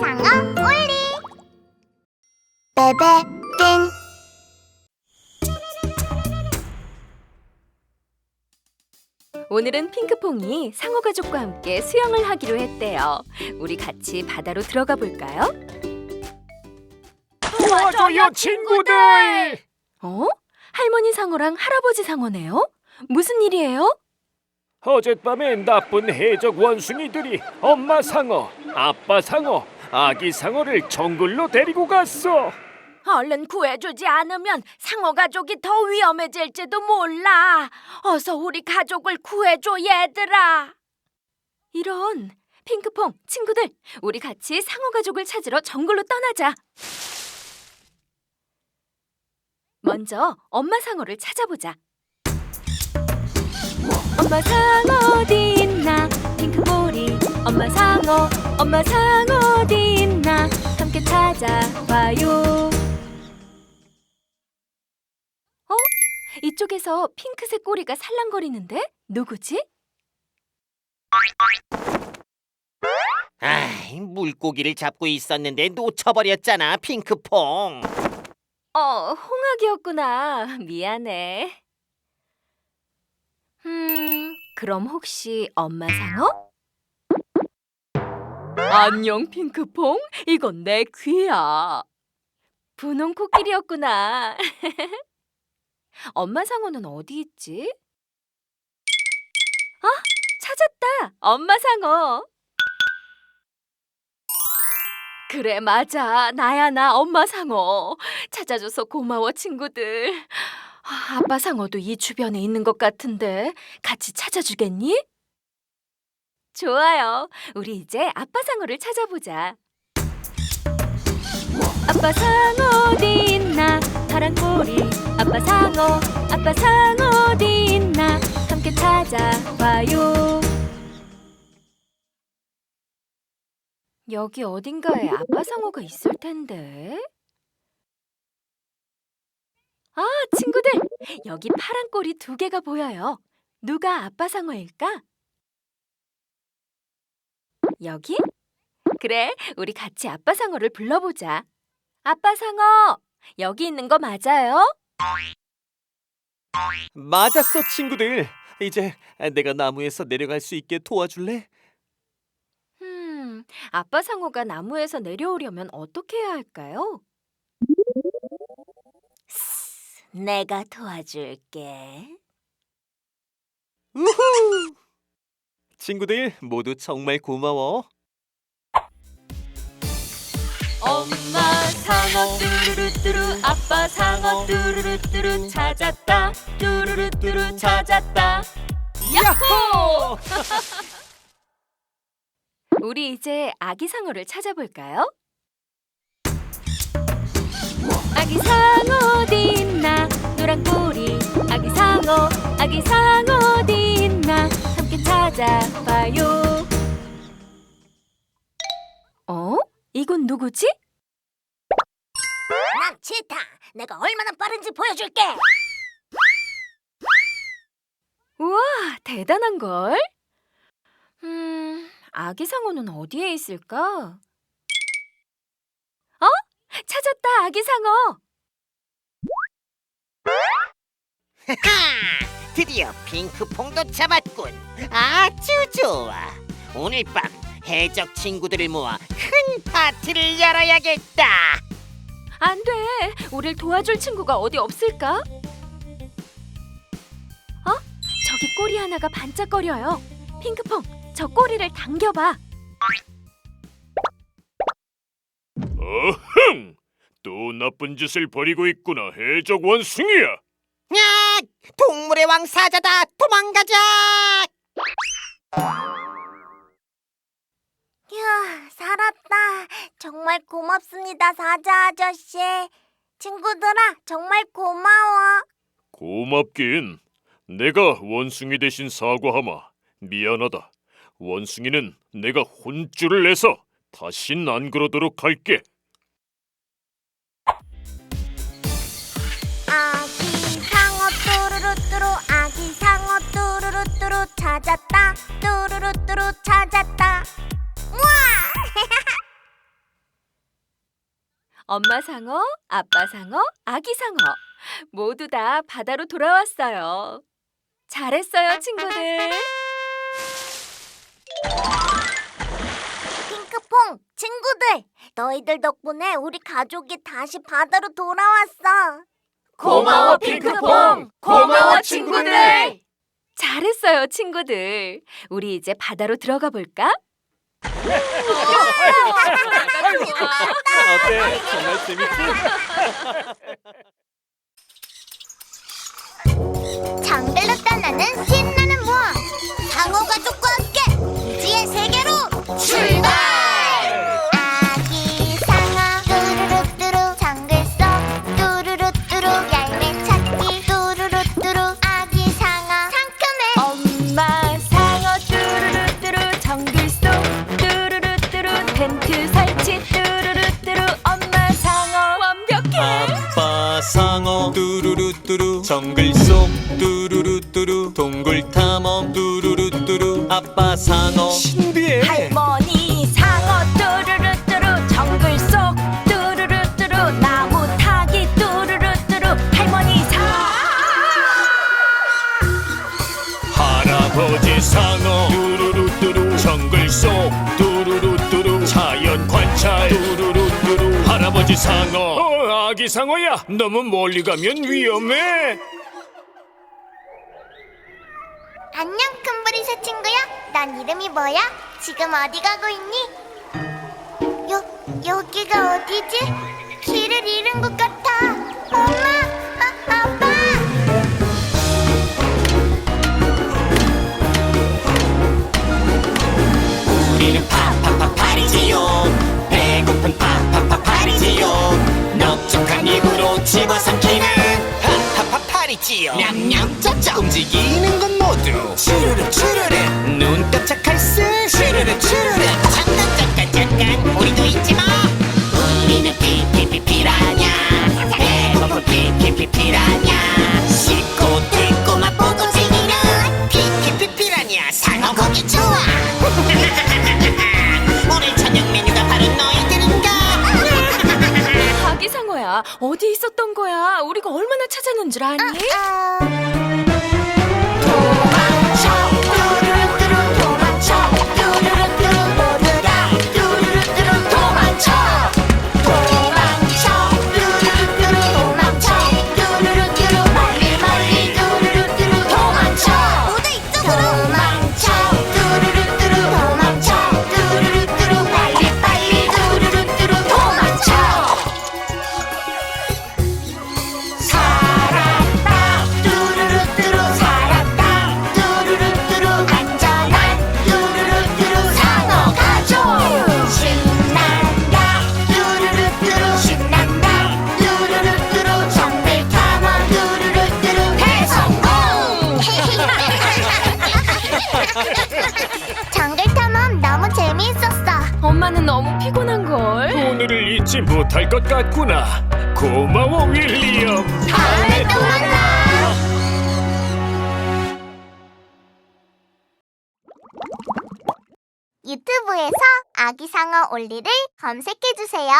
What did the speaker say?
상어 올리 베베 띵 오늘은 핑크퐁이 상어 가족과 함께 수영을 하기로 했대요. 우리 같이 바다로 들어가 볼까요? 도와줘요 친구들! 어? 할머니 상어랑 할아버지 상어네요? 무슨 일이에요? 어젯밤에 나쁜 해적 원숭이들이 엄마 상어, 아빠 상어, 아기 상어를 정글로 데리고 갔어. 얼른 구해주지 않으면 상어 가족이 더 위험해질지도 몰라. 어서 우리 가족을 구해줘, 얘들아. 이런 핑크퐁 친구들, 우리 같이 상어 가족을 찾으러 정글로 떠나자. 먼저 엄마 상어를 찾아보자. 엄마 상어 어디 있나? 핑크볼이 엄마 상어, 엄마 상어 어디 있나? 함께 찾아봐요. 어? 이쪽에서 핑크색 꼬리가 살랑거리는데 누구지? 아이, 물고기를 잡고 있었는데 놓쳐버렸잖아, 핑크퐁. 어, 홍학이었구나. 미안해. 음, 그럼 혹시 엄마 상어? 안녕, 핑크퐁. 이건 내 귀야. 분홍 코끼리였구나. 엄마 상어는 어디 있지? 아, 찾았다. 엄마 상어. 그래, 맞아. 나야, 나 엄마 상어. 찾아줘서 고마워 친구들. 아, 아빠 상어도 이 주변에 있는 것 같은데 같이 찾아주겠니? 좋아요. 우리 이제 아빠 상어를 찾아보자. 아빠 상어 어디 있나? 파란 꼬리. 아빠 상어, 아빠 상어 어디 있나? 함께 찾아봐요. 여기 어딘가에 아빠 상어가 있을 텐데. 아, 친구들! 여기 파란 꼬리 두 개가 보여요. 누가 아빠 상어일까? 여기? 그래, 우리 같이 아빠 상어를 불러보자. 아빠 상어! 여기 있는 거 맞아요? 맞았어, 친구들. 이제 내가 나무에서 내려갈 수 있게 도와줄래? 음, 아빠 상어가 나무에서 내려오려면 어떻게 해야 할까요? 내가 도와줄게. 우후! 친구들 모두 정말 고마워. 엄마 상어 뚜루루뚜루 아빠 상어 뚜루루뚜루 찾았다 뚜루루뚜루 찾았다 야호! 우리 이제 아기 상어를 찾아볼까요? 아기 상어 어디 있나 노란 꼬리 아기 상어 아기 상어 찾아봐요 어? 이건 누구지? 난 치타 내가 얼마나 빠른지 보여줄게 우와, 대단한 걸? 음, 아기 상어는 어디에 있을까? 어? 찾았다, 아기 상어! 하! 드디어 핑크퐁도 잡았군. 아주 좋아. 오늘 밤 해적 친구들을 모아 큰 파티를 열어야겠다. 안 돼! 우릴 도와줄 친구가 어디 없을까? 어? 저기 꼬리 하나가 반짝거려요. 핑크퐁, 저 꼬리를 당겨봐. 어흥! 또 나쁜 짓을 벌이고 있구나 해적 원숭이야. 야! 동물의 왕 사자다. 도망가자. 휴 살았다 정말 고맙습니다 사자 아저씨 친구들아 정말 고마워 고맙긴. 내가 원숭이 대신 사과하마. 미안하다. 원숭이는 내가 혼쭐을 내서 다신 안 그러도록 할게. 뚜루루뚜루 찾았다 뚜루루 뚜루 찾았다 우와 엄마 상어, 아빠 상어, 아기 상어 모두 다 바다로 돌아왔어요. 잘했어요, 친구들. 핑크퐁, 친구들, 너희들 덕분에 우리 가족이 다시 바다로 돌아왔어. 고마워, 핑크퐁. 고마워, 친구들. 잘했어요, 친구들. 우리 이제 바다로 들어가 볼까? 어때? 정말 재밌지? 장들로 떠나는 신나는 모험 상어 가족과 함께 미지의 세계로 출발 상어 뚜루루뚜루. 정글 속 뚜루루뚜루. 동굴 탐험 뚜루루뚜루. 아빠 상어. 신비해. 할머니 상어 뚜루루뚜루. 정글 속 뚜루루뚜루. 나무 타기 뚜루루뚜루. 할머니 상어. 할아버지 상어. 뚜루루뚜루. 정글 속 뚜루루뚜루. 자연 관찰. 뚜루루뚜루 할 아버지 상어 어, 아기 상어야 너무 멀리 가면 위험해 안녕 큰브리새 친구야 난 이름이 뭐야? 지금 어디 가고 있니? 여, 여기가 어디지? 길을 잃은 것 같아 엄마 파파파파리지요 냠냠 짭짭 움직이는 건 모두 추르르 추르르 눈 깜짝할 새 추르르 추르르 잠깐 잠깐 잠깐 우리도 잊지 마. 우리는 피피피 피라냐. 배고픈 피피피 피라냐. 씻고 뜯고 맛보고 즐기는 피피피피라냐. 상어 고기 좋아 어디 있었던 거야 우리가 얼마나 찾았는 줄 아니? 아, 도 걸. 오늘을 잊지 못할 것 같구나 고마워 윌리엄 다음에 또 만나 유튜브에서 아기상어 올리를 검색해주세요.